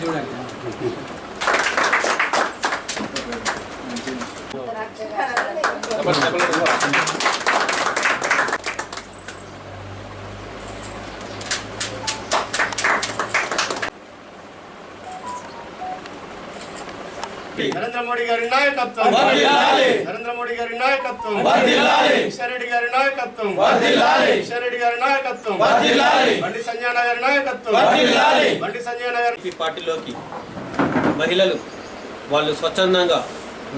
చూడండి. నరేంద్ర మోడీ గారి నాయకత్వం వర్ధిల్లాలి. నరేంద్ర మోడీ గారి నాయకత్వం వర్ధిల్లాలి. కిషన్ రెడ్డి గారి నాయకత్వం వర్ధిల్లాలి. కిషన్ రెడ్డి గారి నాయకత్వం వర్ధిల్లాలి. బండి సంజయ్ గారి నాయకత్వం వర్ధిల్లాలి. బండి సంజయ్ గారి బీజేపీ పార్టీలోకి మహిళలు వాళ్ళు స్వచ్ఛందంగా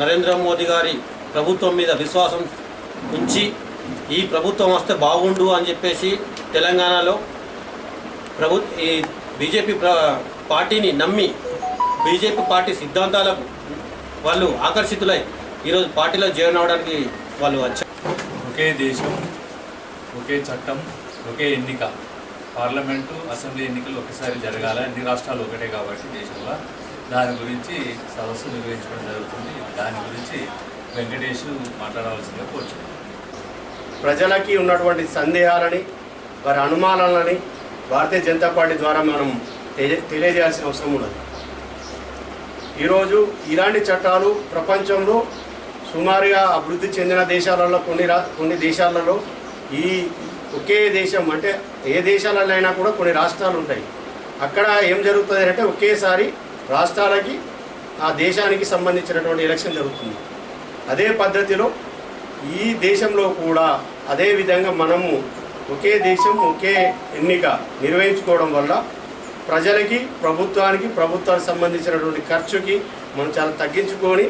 నరేంద్ర మోదీ గారి ప్రభుత్వం మీద విశ్వాసం ఉంచి ఈ ప్రభుత్వం వస్తే బాగుండు అని చెప్పేసి తెలంగాణలో ప్రభు ఈ బీజేపీ ప్ర పార్టీని నమ్మి బీజేపీ పార్టీ సిద్ధాంతాలకు వాళ్ళు ఆకర్షితులై ఈరోజు పార్టీలో జాయిన్ అవడానికి వాళ్ళు వచ్చారు. ఒకే దేశం ఒకే చట్టం ఒకే ఎన్నిక. పార్లమెంటు అసెంబ్లీ ఎన్నికలు ఒకసారి జరగాలి. అన్ని రాష్ట్రాలు ఒకటే కాబట్టి దేశంలో. దాని గురించి సదస్సు నిర్వహించడం జరుగుతుంది. దాని గురించి వెంకటేష్ మాట్లాడవలసిందిగా కోరుచున్నాను. ప్రజలకి ఉన్నటువంటి సందేహాలని వారి అనుమానాలని భారతీయ జనతా పార్టీ ద్వారా మనం తెలియజేయాల్సిన అవసరం ఉన్నది. ఈరోజు ఇలాంటి చట్టాలు ప్రపంచంలో సుమారుగా అభివృద్ధి చెందిన దేశాలలో కొన్ని రా కొన్ని దేశాలలో ఈ ఒకే దేశం అంటే ఏ దేశాలలో అయినా కూడా కొన్ని రాష్ట్రాలు ఉంటాయి. అక్కడ ఏం జరుగుతుంది అంటే ఒకేసారి రాష్ట్రాలకి ఆ దేశానికి సంబంధించినటువంటి ఎలక్షన్ జరుగుతుంది. అదే పద్ధతిలో ఈ దేశంలో కూడా అదే విధంగా మనము ఒకే దేశం ఒకే ఎన్నిక నిర్వహించుకోవడం వల్ల ప్రజలకి ప్రభుత్వానికి ప్రభుత్వానికి సంబంధించినటువంటి ఖర్చుకి మనం చాలా తగ్గించుకొని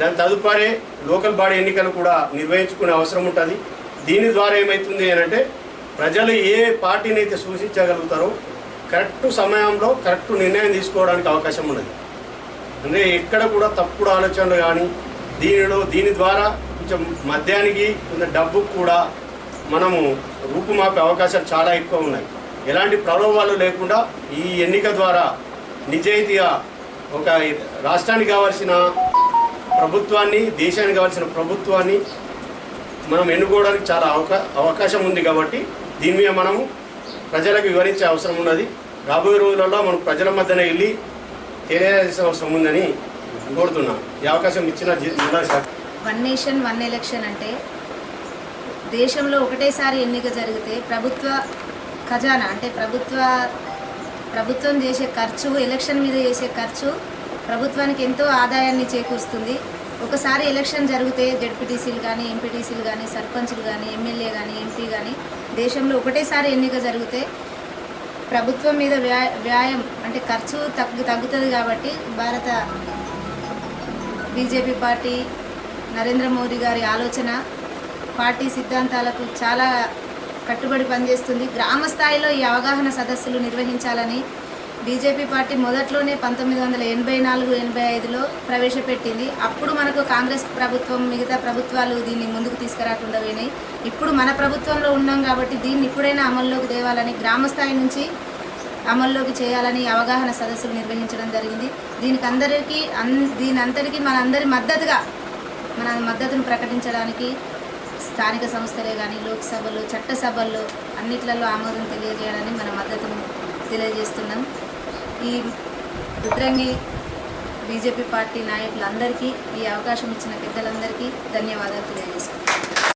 దాని తదుపరి లోకల్ బాడీ ఎన్నికలు కూడా నిర్వహించుకునే అవసరం ఉంటుంది. దీని ద్వారా ఏమవుతుంది అని అంటే ప్రజలు ఏ పార్టీని అయితే సూచించగలుగుతారో కరెక్ట్ సమయంలో కరెక్ట్ నిర్ణయం తీసుకోవడానికి అవకాశం ఉన్నది. అంటే ఎక్కడ కూడా తప్పుడు ఆలోచనలు కానీ దీనిలో దీని ద్వారా కొంచెం మద్యానికి కొంత డబ్బు కూడా మనము రూపుమాపే అవకాశాలు చాలా ఎక్కువ ఉన్నాయి. ఎలాంటి ప్రలోభాలు లేకుండా ఈ ఎన్నిక ద్వారా నిజాయితీగా ఒక రాష్ట్రానికి కావాల్సిన ప్రభుత్వాన్ని దేశానికి కావాల్సిన ప్రభుత్వాన్ని మనం ఎన్నుకోవడానికి చాలా అవకా అవకాశం ఉంది కాబట్టి దీని మీద మనము ప్రజలకు వివరించే అవసరం ఉన్నది. రాబోయే రోజులలో మనం ప్రజల మధ్యన వెళ్ళి తెలియాల్సిన అవసరం ఉందని కోరుతున్నాం. ఈ అవకాశం ఇచ్చిన జిల్లా వన్ నేషన్ వన్ ఎలక్షన్ అంటే దేశంలో ఒకటేసారి ఎన్నిక జరిగితే ప్రభుత్వ ఖజానా అంటే ప్రభుత్వ ప్రభుత్వం చేసే ఖర్చు ఎలక్షన్ మీద చేసే ఖర్చు ప్రభుత్వానికి ఎంతో ఆదాయాన్ని చేకూరుస్తుంది. ఒకసారి ఎలక్షన్ జరిగితే జడ్పీటీసీలు కానీ ఎంపీటీసీలు కానీ సర్పంచ్లు కానీ ఎమ్మెల్యే కానీ ఎంపీ కానీ దేశంలో ఒకటేసారి ఎన్నిక జరిగితే ప్రభుత్వం మీద వ్యాయం అంటే ఖర్చు తగ్గు తగ్గుతుంది కాబట్టి భారత బీజేపీ పార్టీ నరేంద్ర మోదీ గారి ఆలోచన పార్టీ సిద్ధాంతాలకు చాలా కట్టుబడి పనిచేస్తుంది. గ్రామ స్థాయిలో ఈ అవగాహన సదస్సులు నిర్వహించాలని బీజేపీ పార్టీ మొదట్లోనే పంతొమ్మిది వందల ఎనభై నాలుగు ఎనభై ఐదులో ప్రవేశపెట్టింది. అప్పుడు మనకు కాంగ్రెస్ ప్రభుత్వం మిగతా ప్రభుత్వాలు దీన్ని ముందుకు తీసుకురాకుండా పోయినాయి. ఇప్పుడు మన ప్రభుత్వంలో ఉన్నాం కాబట్టి దీన్ని ఇప్పుడైనా అమల్లోకి తేవాలని గ్రామ స్థాయి నుంచి అమల్లోకి చేయాలని అవగాహన సదస్సులు నిర్వహించడం జరిగింది. దీనికి అందరికీ అన్ దీని అంతటికీ మనందరి మద్దతుగా మన మద్దతును ప్రకటించడానికి స్థానిక సంస్థలే కానీ లోక్సభలు చట్టసభల్లో అన్నిట్లలో ఆమోదం తెలియజేయడానికి మన మద్దతును తెలియజేస్తున్నాం. ఈ రుద్రంగి బీజేపీ పార్టీ నాయకులందరికీ ఈ అవకాశం ఇచ్చిన పెద్దలందరికీ ధన్యవాదాలు తెలియజేసుకుంటాం